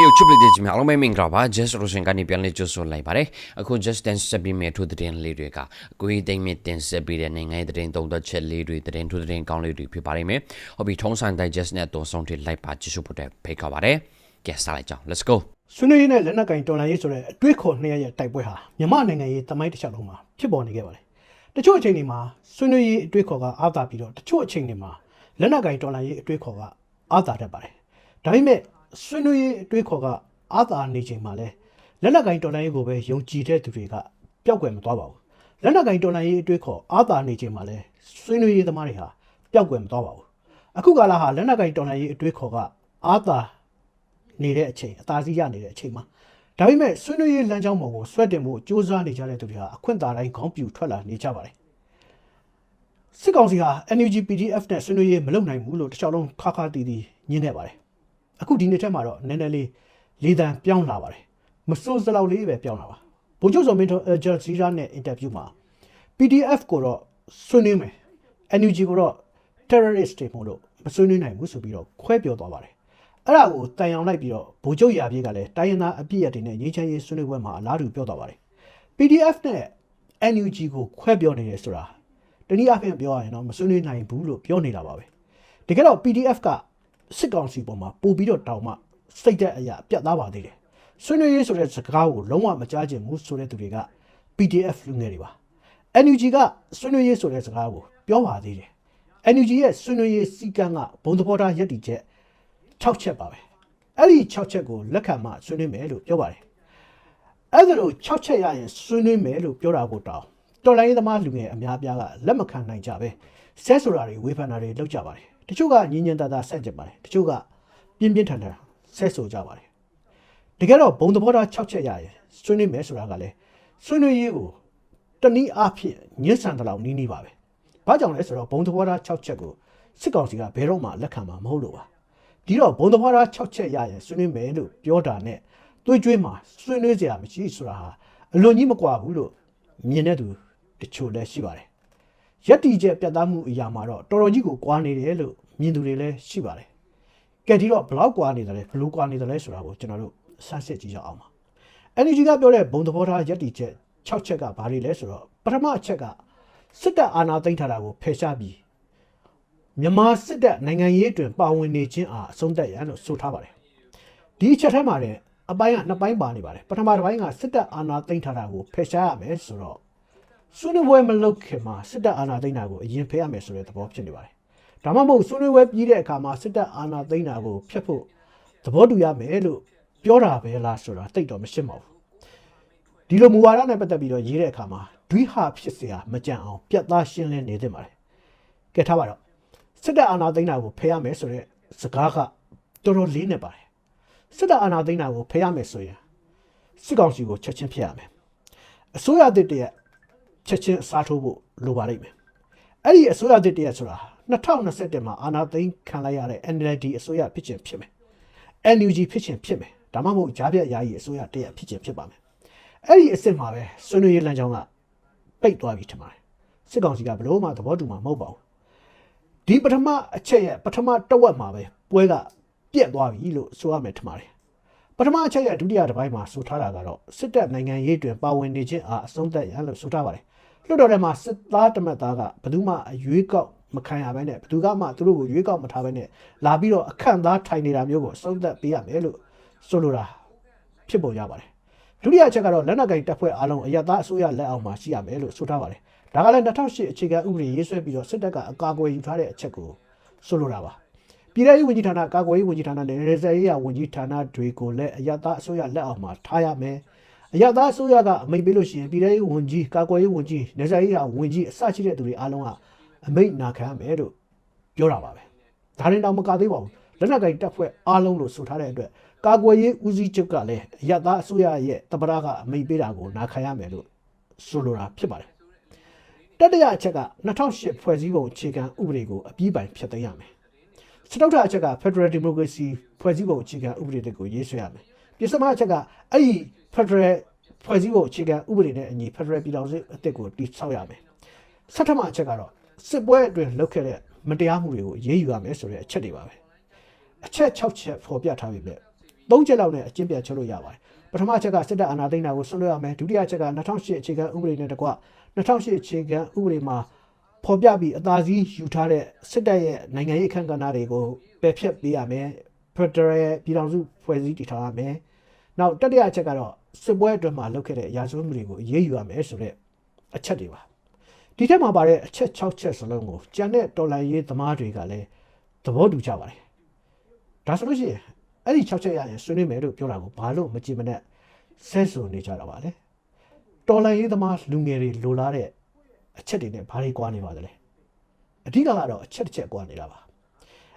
Hey yo ချစ်ပလေးတဲ့ကြီးများအားလုံးပဲမင်္ဂလာပါ Just Roshan ကနေပြန်လဲကြိုဆိုလိုက်ပါတယ်အခု Just Dance ဆက်ပြီးမဲ့ထိုးတဲ့လေးတွေကအကွေးသိမ့်မြင့်တင်ဆက်ပြီးတဲ့နိုင်ငံရေးတဲ့တုံသက်ချက်လေးတွေတဲ့ထိုးတဲ့ကောင်းလေးတွေဖြစ်ပါလိမ့်မယ်ဟုတ်ပြီထုံးစံ Digest နဲ့တုံဆောင်တွေလိုက်ပါကြည့်ရှုဖို့တဲ့ဖိတ်ခေါ်ပါတယ်ကဲစားလိုက်ကြအောင် Let's go ဆွေးနွေးရေးနဲ့လက်နက်ကင်တော်လှန်ရေးဆိုတဲ့အတွေးခေါ်နှစ်ရရဲ့တိုက်ပွဲဟာမြန်မာနိုင်ငံရေးတမိုင်းတစ်လျှောက်လုံးမှာဖြစ်ပေါ်နေခဲ့ပါတယ်။တချို့အချိန်တွေမှာဆွေးနွေးရေးအတွေးခေါ်ကအာသာပြီးတော့တချို့အချိန်တွေမှာလက်နက်ကင်တော်လှန်ရေးအတွေးခေါ်ကအာသာတတ်ပါတယ်။ဒါပေမဲ့ ဆွေးနွေးရေးအတွေးခေါ်ကအာသာနေချိန်မှာလဲလက်နက်ကင်တော်လှန်ရေးကိုပဲယုံကြည်တဲ့သူတွေကပျောက်ကွယ်မသွားပါဘူး။လက်နက်ကင်တော်လှန်ရေးအတွေးခေါ်အာသာနေချိန်မှာလဲဆွေးနွေးရေးသမားတွေဟာပျောက်ကွယ်မသွားပါဘူး။အခုကာလဟာလက်နက်ကင်တော်လှန်ရေးအတွေးခေါ်ကအာသာနေတဲ့အချိန်အသာစီးရနေတဲ့အချိန်မှာဒါပေမဲ့ဆွေးနွေးရေးလမ်းကြောင်းပေါ်ကိုဆွဲတင်ဖို့ကြိုးစားနေကြတဲ့သူတွေဟာအခွင့်အာဏာတိုင်းခေါင်းပြူထွက်လာနေကြပါတယ်စစ်ကောင်စီဟာ NUG PDF နဲ့ဆွေးနွေးရေးမလုပ်နိုင်ဘူးလို့တခြားလုံးခါခါတီးတီးညင်းနေပါတယ် အခုဒီနေ့ထက်မှာတော့နည်းနည်းလေးလေးတန်ပြောင်းလာပါတယ်မစိုးစလောက်လေးပဲပြောင်းလာပါဘုံချုပ်စောမင်းတို့အဂျယ်စီရာနဲ့အင်တာဗျူးမှာ PDF ကိုတော့ဆွေးနွေးမယ် NUG ကိုတော့ terrorist တွေမို့လို့မဆွေးနွေးနိုင်ဘူးဆိုပြီးတော့ခွဲပြောသွားပါတယ်အဲ့ဒါကိုတန်အောင်လိုက်ပြီးတော့ဗိုလ်ချုပ်ရာပြေးကလည်းတိုင်းရင်းသားအပြည့်အတင်နဲ့ငြိမ်းချမ်းရေးဆွေးနွေးပွဲမှာအလားတူပြောသွားပါတယ် PDF နဲ့ NUG ကိုခွဲပြောနေတယ်ဆိုတာတနည်းအားဖြင့်ပြောရရင်တော့မဆွေးနွေးနိုင်ဘူးလို့ပြောနေတာပါပဲတကယ်တော့ PDF က စစ်ကောင်စီပေါ်မှာပို့ပြီးတော့တောင်းမှစိတ်တဲ့အရာပြတ်သားပါသေးတယ်ဆွေးနွေးရေးဆိုတဲ့စကားကိုလုံးဝမကြားချင်ဘူးဆိုတဲ့သူတွေက PDF လူငယ်တွေပါ NUG ကဆွေးနွေးရေးဆိုတဲ့စကားကိုပြောပါသေးတယ် NUG ရဲ့ဆွေးနွေးရေးစီကံကဘုံသဘောထားရည်တည်ချက်6ချက်ပါပဲအဲ့ဒီ6ချက်ကိုလက်ခံမှဆွေးနွေးမယ်လို့ပြောပါတယ်အဲ့ဒါလို့6ချက်ရရင်ဆွေးနွေးမယ်လို့ပြောတာကိုတောင်းတော်လိုင်းသမားလူငယ်အများပြားကလက်မခံနိုင်ကြပဲဆဲဆိုတာတွေဝေဖန်တာတွေလုပ်ကြပါတယ် တချို့ကညင်ညင်တာတာဆက်ကြပါတယ်တချို့ကပြင်းပြင်းထန်ထန်ဆဲဆိုကြပါတယ်တကယ်တော့ဘုံသဘောထား6ချက်ရရင်ဆွေးနွေးမယ်ဆိုတာကလည်းဆွေးနွေးရေးကိုတနည်းအားဖြင့်ညှဉ်းဆန်တလောက်နီးနီးပါပဲဘာကြောင့်လဲဆိုတော့ဘုံသဘောထား6ချက်ကိုစစ်ကောင်စီကဘယ်တော့မှလက်ခံမှာမဟုတ်လို့ပါဒီတော့ဘုံသဘောထား6ချက်ရရင်ဆွေးနွေးမယ်လို့ပြောတာနဲ့တွေးကြွေးမှာဆွေးနွေးစရာမရှိဆိုတာဟာအလွန်ကြီးမကွာဘူးလို့မြင်တဲ့သူတချို့လည်းရှိပါတယ် ရက်တီချက်ပြတ်သားမှုအရာမှာတော့တော်တော်ကြီးကိုကွာနေတယ်လို့မြင်သူတွေလည်းရှိပါတယ်ကဲဒီတော့ဘလောက်ကွာနေတယ်လဲဘလို့ကွာနေတယ်လဲဆိုတာကိုကျွန်တော်တို့ဆန်းစစ်ကြည့်ကြအောင်ပါ energy ကပြောတဲ့ဘုံသဘောထားရက်တီချက်6ချက်ကဘာတွေလဲဆိုတော့ပထမအချက်ကစစ်တပ်အာဏာသိမ်းထားတာကိုဖယ်ရှားပြီးမြန်မာစစ်တပ်နိုင်ငံရေးအတွင်ပါဝင်နေခြင်းအားအဆုံးသတ်ရန်လို့ဆိုထားပါတယ်ဒီအချက်ထဲမှာလည်းအပိုင်းကနှစ်ပိုင်းပါနေပါတယ်ပထမတစ်ပိုင်းကစစ်တပ်အာဏာသိမ်းထားတာကိုဖယ်ရှားရမယ်ဆိုတော့ ဆွေးနွေးပွဲမလုပ်ခင်မှာစစ်တပ်အာဏာသိမ်းတာကိုအရင်ဖယ်ရမယ်ဆိုတဲ့သဘောဖြစ်နေပါတယ်ဒါမှမဟုတ်ဆွေးနွေးပွဲပြီးတဲ့အခါမှာစစ်တပ်အာဏာသိမ်းတာကိုဖျက်ဖို့သဘောတူရမယ်လို့ပြောတာပဲလားဆိုတာသိတော့မရှင်းပါဘူးဒီလိုမူဝါဒနဲ့ပတ်သက်ပြီးတော့ရေးတဲ့အခါမှာဒွိဟာဖြစ်เสียမကြံအောင်ပြတ်သားရှင်းလင်းနေသင့်ပါတယ်ကဲထားပါတော့စစ်တပ်အာဏာသိမ်းတာကိုဖယ်ရမယ်ဆိုတဲ့စကားကတော်တော်လေးနေပါတယ်စစ်တပ်အာဏာသိမ်းတာကိုဖယ်ရမယ်ဆိုရင်စစ်ကောင်စီကိုချက်ချင်းဖျက်ရမယ်အစိုးရတစ်တရက် ချက်ချင်းအစားထိုးဖို့လိုပါလိမ့်မယ်အဲ့ဒီအစိုးရတစ်တရက်ဆိုတာ2021မှာအာဏာသိမ်းခံလိုက်ရတဲ့ NLD အစိုးရဖြစ်ချင်ဖြစ်မယ် NUG ဖြစ်ချင်ဖြစ်မယ်ဒါမှမဟုတ်ကြားပြယာယီအစိုးရတရက်ဖြစ်ချင်ဖြစ်ပါမယ်အဲ့ဒီအစ်စ်မှာပဲဆွေးနွေးရေးလမ်းကြောင်းကပိတ်သွားပြီထင်ပါတယ်စစ်ကောင်စီကဘလို့မှသဘောတူမှာမဟုတ်ပါဘူးဒီပထမအချက်ရဲ့ပထမတစ်ဝက်မှာပဲပွဲကပြက်သွားပြီလို့ဆိုရမယ်ထင်ပါတယ် ပထမအချက်ရဲ့ဒုတိယတစ်ပိုင်းမှာဆိုထားတာကတော့စစ်တပ်နိုင်ငံရေးတွင်ပါဝင်နေခြင်းအားအဆုံးသတ်ရလို့ဆိုထားပါတယ်လွှတ်တော်ထဲမှာစစ်သားတမတ်သားကဘယ်သူမှအရွေးကောက်မခံရဘဲနဲ့ဘယ်သူကမှသူတို့ကိုရွေးကောက်မထားဘဲနဲ့လာပြီးတော့အခန့်သားထိုင်နေတာမျိုးကိုအဆုံးသတ်ပေးရမယ်လို့ဆိုလိုတာဖြစ်ပေါ်ရပါတယ်ဒုတိယအချက်ကတော့လက်နက်ကင်တပ်ဖွဲ့အားလုံးအယက်သားအစိုးရလက်အောက်မှာရှိရမယ်လို့ဆိုထားပါတယ်ဒါကလည်း2008အခြေခံဥပဒေရေးဆွဲပြီးတော့စစ်တပ်ကအကာအကွယ်ယူထားတဲ့အချက်ကိုဆိုလိုတာပါ ပြည်ထောင်စုဝန်ကြီးဌာနကာကွယ်ရေးဝန်ကြီးဌာနနဲ့ရေစရေးရဝန်ကြီးဌာနတွေကိုလည်းအယက်သားအစိုးရလက်အောက်မှာထားရမယ်အယက်သားအစိုးရကအမိန့်ပေးလို့ရှိရင်ပြည်ထောင်စုဝန်ကြီးကာကွယ်ရေးဝန်ကြီးနေစရေးရဝန်ကြီးအစရှိတဲ့သူတွေအားလုံးကအမိန့်နာခံရမယ်လို့ပြောတာပါပဲဒါရင်တော့မကသေးပါဘူးလက်နက်ကင်တပ်ဖွဲ့အားလုံးလို့ဆိုထားတဲ့အတွက်ကာကွယ်ရေးဦးစီးချုပ်ကလည်းအယက်သားအစိုးရရဲ့တပရကအမိန့်ပေးတာကိုနာခံရမယ်လို့ဆိုလိုတာဖြစ်ပါတယ်တတိယအချက်က2008ဖွဲ့စည်းပုံအခြေခံဥပဒေကိုအပြီးပိုင်ဖျက်သိမ်းရမယ် စတုတ္ထအချက်က Federal Democracy ဖွဲ့စည်းပုံအခြေခံဥပဒေတွေကိုရေးဆွဲရမယ်ပြစမအချက်ကအဲ့ဒီ Federal ဖွဲ့စည်းပုံအခြေခံဥပဒေနဲ့အညီ Federal ပြည်ထောင်စုအသစ်ကိုတည်ဆောက်ရမယ်ဆဋ္ဌမအချက်ကတော့စစ်ပွဲအတွင်းလုပ်ခဲ့တဲ့မတရားမှုတွေကိုရေးယူရမယ်ဆိုတဲ့အချက်တွေပါပဲအချက်6ချက်ဖော်ပြထားပြီပဲ၃ချက်လောက်နဲ့အကျင့်ပြတ်ချုပ်လို့ရပါတယ်ပထမချက်ကစစ်တပ်အာဏာသိမ်းတာကိုဆွလွှဲရမယ်ဒုတိယချက်က2008အခြေခံဥပဒေနဲ့တကွ2008အခြေခံဥပဒေမှာ ဖော်ပြပြီးအသာစီးယူထားတဲ့စစ်တပ်ရဲ့နိုင်ငံရေးအခမ်းကဏ္ဍတွေကိုပယ်ဖျက်ပေးရမယ်ဖက်ဒရယ်ပြည်ထောင်စုဖွဲ့စည်းတည်ထောင်ရမယ်နောက်တတိယအချက်ကတော့စစ်ပွဲအတွင်းမှာလုပ်ခဲ့တဲ့ရာဇဝတ်မှုတွေကိုအရေးယူရမယ်ဆိုတဲ့အချက်တွေပါဒီထက်မှာပါတဲ့အချက်6ချက်စလုံးကိုကြံတဲ့တော်လိုင်းရေးသမားတွေကလည်းသဘောတူကြပါတယ်ဒါဆိုလို့ရှိရင်အဲ့ဒီ6ချက်ရရင်ဆွေးနွေးမယ်လို့ပြောတာကိုဘာလို့မကြည့်မနဲ့ဆဲဆိုနေကြတာပါလဲတော်လန်ရေးသမားလူငယ်တွေလိုလားတဲ့ အချက်တွေနဲ့ဘာတွေကွာနေပါသလဲအဓိကကတော့အချက်တစ်ချက်ကွာနေတာပါ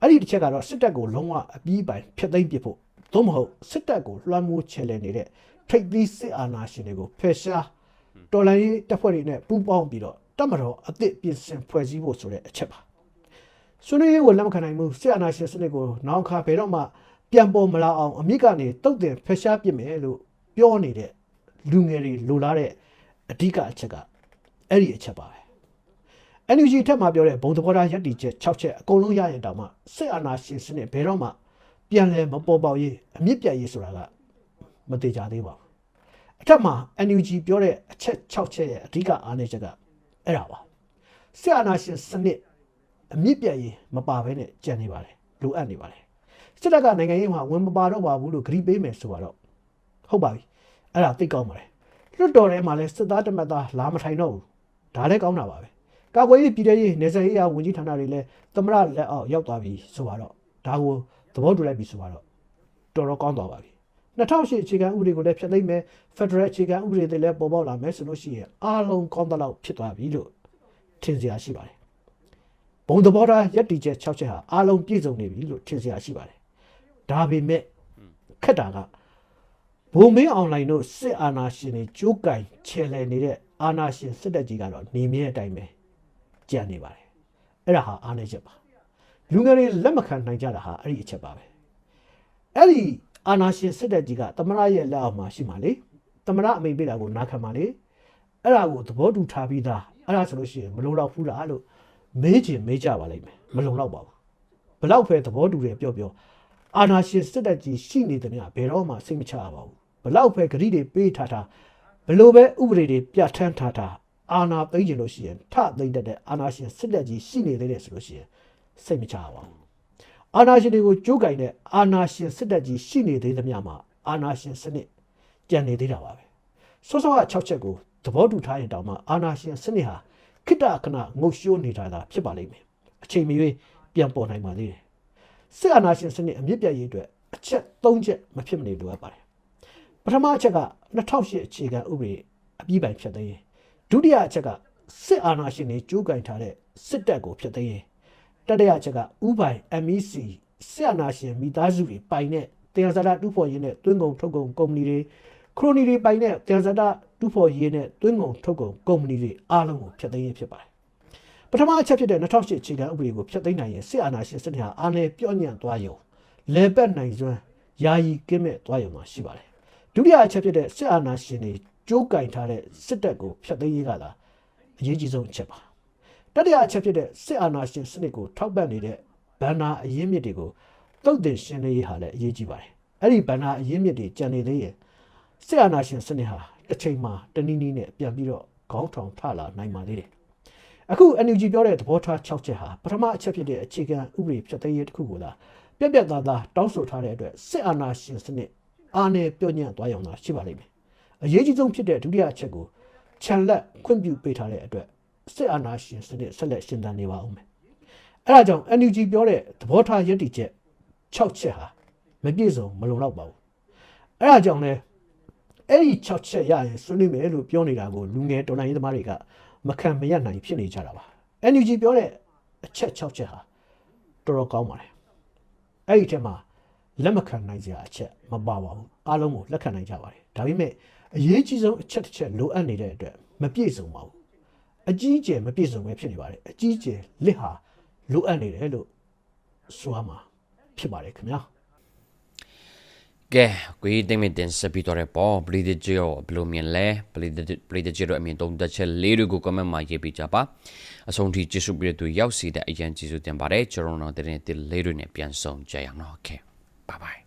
အဲ့ဒီတစ်ချက်ကတော့စစ်တပ်ကိုလုံးဝအပြီးပိုင်ဖျက်သိမ်းပစ်ဖို့သို့မဟုတ်စစ်တပ်ကိုလွှမ်းမိုးချယ်လှယ်နေတဲ့ထိပ်သီးစစ်အာဏာရှင်တွေကိုဖယ်ရှားတော်လန်ရေးတပ်ဖွဲ့တွေနဲ့ပူးပေါင်းပြီးတော့တပ်မတော်အသစ်ပြင်ဆင်ဖွဲ့စည်းဖို့ဆိုတဲ့အချက်ပါဆွေးနွေးရေးကိုလက်မခံနိုင်ဘူးဆရာနာရှင်စနစ်ကိုနောင်ခါဘယ်တော့မှပြန်ပေါ်မလာအောင်အမြင့်ကနေတုတ်တင်ဖက်ရှားပစ်မယ်လို့ပြောနေတဲ့လူငယ်တွေလိုလားတဲ့အဓိကအချက်က အဲ့ဒီအချက်ပါပဲ NUG ထက်မှပြောတဲ့ဘုံသဘောထားယက်တီချက်6ချက်အကုန်လုံးရရင်တောင်မှစစ်အာဏာရှင်စနစ်ဘယ်တော့မှပြန်လဲမပေါ်ပေါက်ရေးအမြင့်ပြတ်ရေးဆိုတာကမသေးကြသေးပါဘူးအထက်မှာ NUG ပြောတဲ့အချက်6ချက်ရဲ့အဓိကအားနည်းချက်ကအဲ့ဒါပါစစ်အာဏာရှင်စနစ်အမြင့်ပြတ်ရေးမပါဘဲနဲ့ကြံနေပါတယ်လိုအပ်နေပါတယ်စစ်တပ်ကနိုင်ငံရေးမှာဝင်မပါတော့ပါဘူးလို့ဂရိပေးမယ်ဆိုတော့ဟုတ်ပါပြီအဲ့ဒါသိကောင်းပါတယ်လွတ်တော်ထဲမှာလဲစစ်သားတမတ်သားလာမထိုင်တော့ဘူး ဒါလည်းကောင်းတာပါပဲကာကွယ်ရေးပြည်ထရေးနေဆက်ရေးရာဝန်ကြီးဌာနတွေလည်းသမရလက်အောက်ရောက်သွားပြီဆိုတော့ဒါကိုသဘောတူလိုက်ပြီဆိုတော့တော်တော်ကောင်းသွားပါပြီ2008အခြေခံဥပဒေကိုလည်းဖျက်သိမ်းမယ် Federal အခြေခံဥပဒေတွေလည်းပေါ်ပေါက်လာမယ်ဆိုလို့ရှိရင်အားလုံးကောင်းတဲ့လောက်ဖြစ်သွားပြီလို့ထင်စရာရှိပါတယ်ဘုံသဘောထားယက်တီချက်6ချက်ဟာအားလုံးပြည့်စုံနေပြီလို့ထင်စရာရှိပါတယ်။ဒါပေမဲ့ခက်တာကဘုံမင်းအွန်လိုင်းတို့စစ်အာဏာရှင်တွေကြိုးကင်ချယ်လှယ်နေတဲ့ အာဏာရှင်စစ်တပ်ကြီးကတော့နေမြဲအတိုင်းပဲကြံနေပါတယ်။အဲ့ဒါဟာအားနည်းချက်ပါ။လူငယ်တွေလက်မခံနိုင်ကြတာဟာအဲ့ဒီအချက်ပါပဲ။အဲ့ဒီအာဏာရှင်စစ်တပ်ကြီးကသမရရဲ့လက်အောက်မှာရှိမှလေ။သမရအမိန့်ပေးတာကိုနားခံပါလေ။အဲ့ဒါကိုသဘောတူထားပြီးသားအဲ့ဒါဆိုလို့ရှိရင်မလိုတော့ဘူးလားလို့မေးချင်မေးကြပါလိမ့်မယ်မလုံတော့ပါဘူးဘလောက်ပဲသဘောတူတယ်ပြောပြောအာနာရှင်စစ်တပ်ကြီးရှိနေတယ်များဘယ်တော့မှစိတ်မချရပါဘူးဘလောက်ပဲဂရိတွေပေးထားထား ဘလို့ပဲဥပဒေတွေပြဋ္ဌာန်းထားထားအာနာသိမ့်ကျင်လို့ရှိရင်ထသိမ့်တတ်တဲ့အာနာရှင်စစ်တပ်ကြီးရှိနေသေးတယ်ဆိုလို့ရှိရင်စိတ်မချရပါဘူးအာနာရှင်တွေကိုကြိုးကင်တဲ့အာနာရှင်စစ်တပ်ကြီးရှိနေသေးသမျှမှာအာနာရှင်စနစ်ကြံနေသေးတာပါပဲစောစောက6ချက်ကိုသဘောတူထားရင်တောင်မှအာနာရှင်စနစ်ဟာခိတ္တခဏငုတ်ရှိုးနေတာသာဖြစ်ပါလိမ့်မယ်အချိန်မရွေးပြန်ပေါ်နိုင်ပါသေးတယ်စစ်အာဏာရှင်စနစ်အမြင့်ပြတ်ရေးအတွက်အချက်၃ချက်မဖြစ်မနေလိုအပ်ပါတယ် ပထမအချက်က2008အခြေခံဥပဒေအပြီးပိုင်ဖြတ်သိမ်းရေးဒုတိယအချက်ကစစ်အာဏာရှင်တွေကြိုးကင်ထားတဲ့စစ်တပ်ကိုဖြတ်သိမ်းရေးတတိယအချက်ကဥပိုင် MEC စစ်အာဏာရှင်မိသားစုတွေပိုင်တဲ့တရားစတာတူဖို့ရင်းနဲ့တွင်းကုန်ထုတ်ကုန်ကုမ္ပဏီတွေခရိုနီတွေပိုင်တဲ့တရားစတာတူဖို့ရင်းနဲ့တွင်းကုန်ထုတ်ကုန်ကုမ္ပဏီတွေအားလုံးကိုဖျက်သိမ်းရေးဖြစ်ပါတယ်ပထမအချက်ဖြစ်တဲ့2008အခြေခံဥပဒေကိုဖျက်သိမ်းနိုင်ရင်စစ်အာဏာရှင်စနစ်ဟာအားလည်းပြော့ညံ့သွားရုံလဲပတ်နိုင်စွမ်းယာယီကင်းမဲ့သွားရုံမှာရှိပါတယ် ဒုတိယအချက်ဖြစ်တဲ့စစ်အာဏာရှင်တွေကြိုးကင်ထားတဲ့စစ်တပ်ကိုဖျက်သိမ်းရေးကသာအရေးကြီးဆုံးအချက်ပါတတိယအချက်ဖြစ်တဲ့စစ်အာဏာရှင်စနစ်ကိုထောက်ပံ့နေတဲ့ဘန္နာအရင်းမြစ်တွေကိုတုတ်တင်ရှင်းလင်းရေးဟာလည်းအရေးကြီးပါတယ်အဲ့ဒီဘန္နာအရင်းမြစ်တွေကြံနေသေးရင်စစ်အာဏာရှင်စနစ်ဟာတစ်ချိန်မှာတနည်းနည်းနဲ့ပြန်ပြီးတော့ခေါင်းထောင်ထလာနိုင်ပါသေးတယ်အခု NUG ပြောတဲ့သဘောထား6ချက်ဟာပထမအချက်ဖြစ်တဲ့အခြေခံဥပဒေဖြတ်သိမ်းရေးတစ်ခုကိုသာပြက်ပြက်သားသားတောင်းဆိုထားတဲ့အတွက်စစ်အာဏာရှင်စနစ် အာဏာပြော့ညံ့သွားရုံသာရှိပါလိမ့်မယ်အရေးကြီးဆုံးဖြစ်တဲ့ဒုတိယအချက်ကိုခြံလက်ခွင့်ပြုပေးထားတဲ့အတွက်စစ်အာဏာရှင်စနစ်ဆက်လက်ရှင်သန်နေပါဦးမယ်အဲဒါကြောင့် NUG ပြောတဲ့သဘောထားယက်တီချက်6ချက်ဟာမပြည့်စုံမလုံလောက်ပါဘူးအဲဒါကြောင့်လဲအဲ့ဒီ6ချက်ရရင်ဆွေးနွေးမယ်လို့ပြောနေတာကိုလူငယ်တော်လိုင်းရေးသမားတွေကမခံမရနိုင်ဖြစ်နေကြတာပါ NUG ပြောတဲ့အချက်6ချက်ဟာတော်တော်ကောင်းပါတယ်အဲ့ဒီထဲမှာ လက်မခံနိုင်စရာအချက်မပါပါဘူးအားလုံးကိုလက်ခံနိုင်ကြပါတယ်ဒါပေမဲ့အရေးကြီးဆုံးအချက်တစ်ချက်လိုအပ်နေတဲ့အတွက်မပြည့်စုံပါဘူးအကြီးအကျယ်မပြည့်စုံပဲဖြစ်နေပါတယ်အကြီးအကျယ်လစ်ဟာလိုအပ်နေတယ်လို့ဆိုရမှာဖြစ်ပါတယ်ခင်ဗျာကဲကိုကြီးတိတ်မတင်ဆက်ပြီးတော့ရပေါ့ပလီဒဂျီရောဘလိုမြင်လဲပလီဒပလီဒဂျီရောအမြင်သုံးသက်ချက်လေးတွေကို comment မှာရေးပေးကြပါအဆုံးထိကျေးဇူးပြုတဲ့သူရောက်စီတဲ့အရင်ကျေးဇူးတင်ပါတယ်ကျွန်တော်တို့တဲ့တဲ့လေးတွေနဲ့ပြန်ဆောင်ကြရအောင်နော် okay bye bye